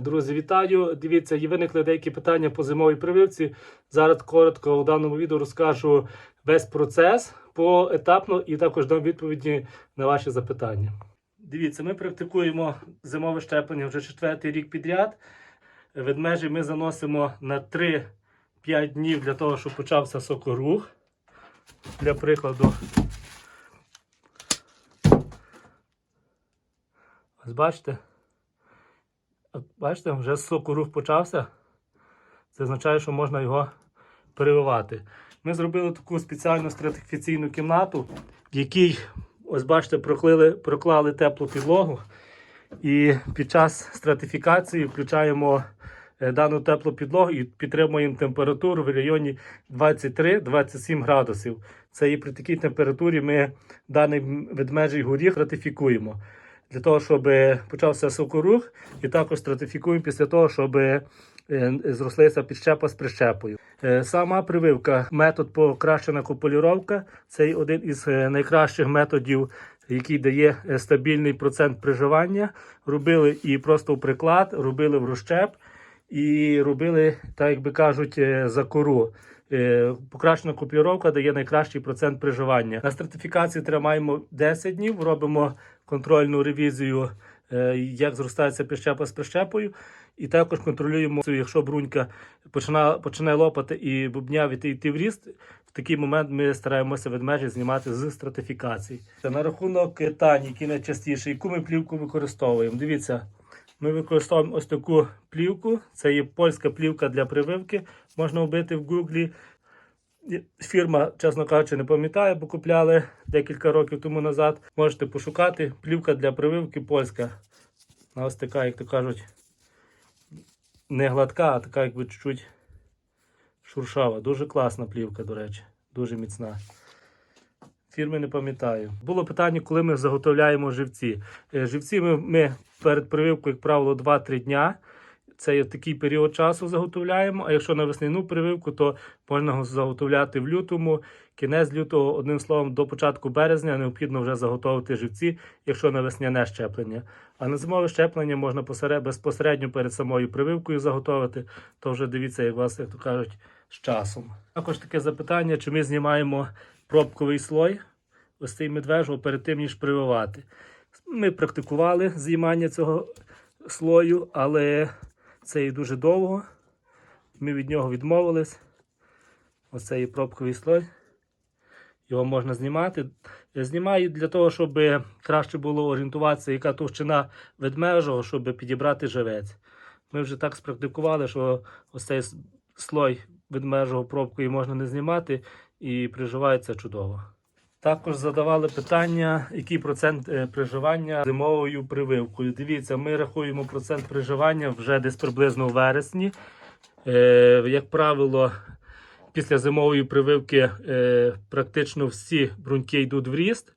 Друзі, вітаю! Дивіться, є виникли деякі питання по зимовій прививці. Зараз коротко у даному відео розкажу весь процес поетапно і також дам відповіді на ваші запитання. Дивіться, ми практикуємо зимове щеплення вже четвертий рік підряд. Ведмежі ми заносимо на 3-5 днів для того, щоб почався сокорух. Для прикладу. Ось бачите? Бачите, вже сокорух почався. Це означає, що можна його перевивати. Ми зробили таку спеціальну стратифікаційну кімнату, в якій, ось бачите, проклали, проклали теплу підлогу. І під час стратифікації включаємо е, дану теплу підлогу і підтримуємо температуру в районі 23-27 градусів. Це і при такій температурі ми даний ведмежий горіх ратифікуємо для того, щоб почався сокорух, і також стратифікуємо після того, щоб е, зрослися підщепа з прищепою. Е, Сама прививка, метод покращена копулюровка це один із е, найкращих методів, який дає е, стабільний процент приживання. Робили і просто в приклад, робили в розщеп і робили, так як би кажуть, е, за кору. Е, Покращена копіровка дає найкращий процент приживання. На стратифікації тримаємо 10 днів, робимо контрольну ревізію, е, як зростається прищепа з прищепою. І також контролюємо, якщо брунька починає, починає лопати і бубнявити йти в ріст, в такий момент ми стараємося ведмежі знімати з стратифікації. На рахунок питань, які найчастіше, яку ми плівку використовуємо. Дивіться, ми використовуємо ось таку плівку. Це є польська плівка для прививки. Можна вбити в гуглі. Фірма, чесно кажучи, не пам'ятаю, бо купляли декілька років тому назад. Можете пошукати. Плівка для прививки польська. Вона Ось така, як то кажуть, не гладка, а така, якби чуть-чуть шуршава. Дуже класна плівка, до речі, дуже міцна. Фірми не пам'ятаю. Було питання, коли ми заготовляємо живці. Е, Живці ми, ми перед прививкою, як правило, 2-3 дня. Це такий період часу заготовляємо. А якщо на весняну прививку, то можна заготовляти в лютому, кінець лютого, одним словом, до початку березня необхідно вже заготовити живці, якщо на весняне щеплення. А на зимове щеплення можна посере- безпосередньо перед самою прививкою заготовити, то вже дивіться, як вас, як то кажуть, з часом. Також таке запитання, чи ми знімаємо пробковий слой, ось цей медвежого перед тим, ніж прививати. Ми практикували знімання цього слою, але це і дуже довго. Ми від нього відмовились. Оце є пробковий слой. Його можна знімати. Знімаю для того, щоб краще було орієнтуватися, яка товщина ведмежого, щоб підібрати живець. Ми вже так спрактикували, що ось цей слой ведмежого пробкою можна не знімати і приживається чудово. Також задавали питання, який процент е, приживання зимовою прививкою. Дивіться, ми рахуємо процент приживання вже десь приблизно у вересні. Е, як правило, після зимової прививки е, практично всі бруньки йдуть в ріст.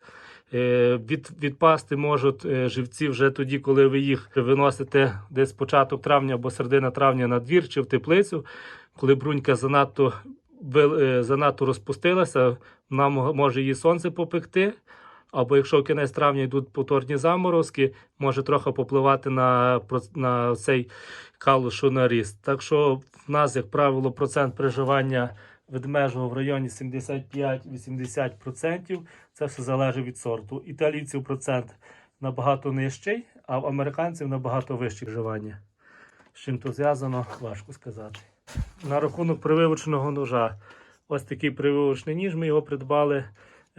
Від, відпасти можуть живці вже тоді, коли ви їх виносите десь початок травня або середина травня на двір чи в теплицю, коли брунька занадто, занадто розпустилася, вона може її сонце попекти. Або якщо в кінець травня йдуть повторні заморозки, може трохи попливати на, на цей калушу на ріст. Так що в нас, як правило, процент приживання ведмежого в районі 75-80%. Це все залежить від сорту. Італійців процент набагато нижчий, а в американців набагато вищий приживання. З чим то зв'язано, важко сказати. На рахунок прививочного ножа. Ось такий прививочний ніж. Ми його придбали.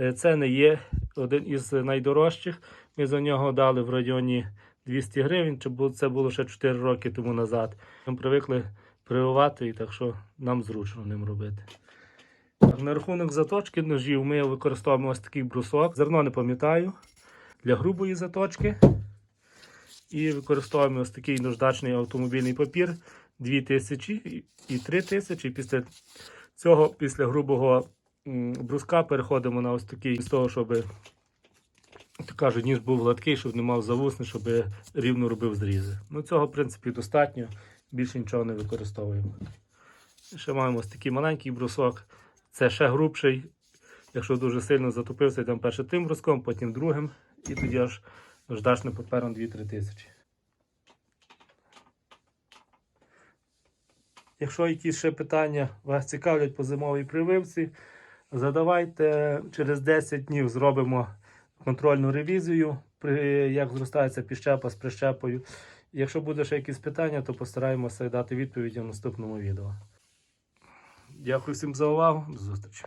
Е, Це не є один із найдорожчих. Ми за нього дали в районі 200 гривень. Це було ще 4 роки тому назад. Ми привикли прививати, і так що нам зручно ним робити. На рахунок заточки ножів ми використовуємо ось такий брусок. Зерно не пам'ятаю для грубої заточки. І використовуємо ось такий наждачний автомобільний папір 2000 і- і 3000. Після цього, після грубого бруска, переходимо на ось такий з того, щоб то кажуть, ніж був гладкий, щоб не мав завусни, щоб рівно робив зрізи. Ну, цього, в принципі, достатньо. Більше нічого не використовуємо. Ще маємо ось такий маленький брусок. Це ще грубший. Якщо дуже сильно затопився, йдемо перше тим бруском, потім другим. І тоді аж наждачним папером 2-3 тисячі. Якщо якісь ще питання вас цікавлять по зимовій прививці, задавайте. Через 10 днів зробимо контрольну ревізію, як зростається піщепа з прищепою. Якщо буде ще якісь питання, то постараємося дати відповіді в наступному відео. Дякую всім за увагу. До зустрічі.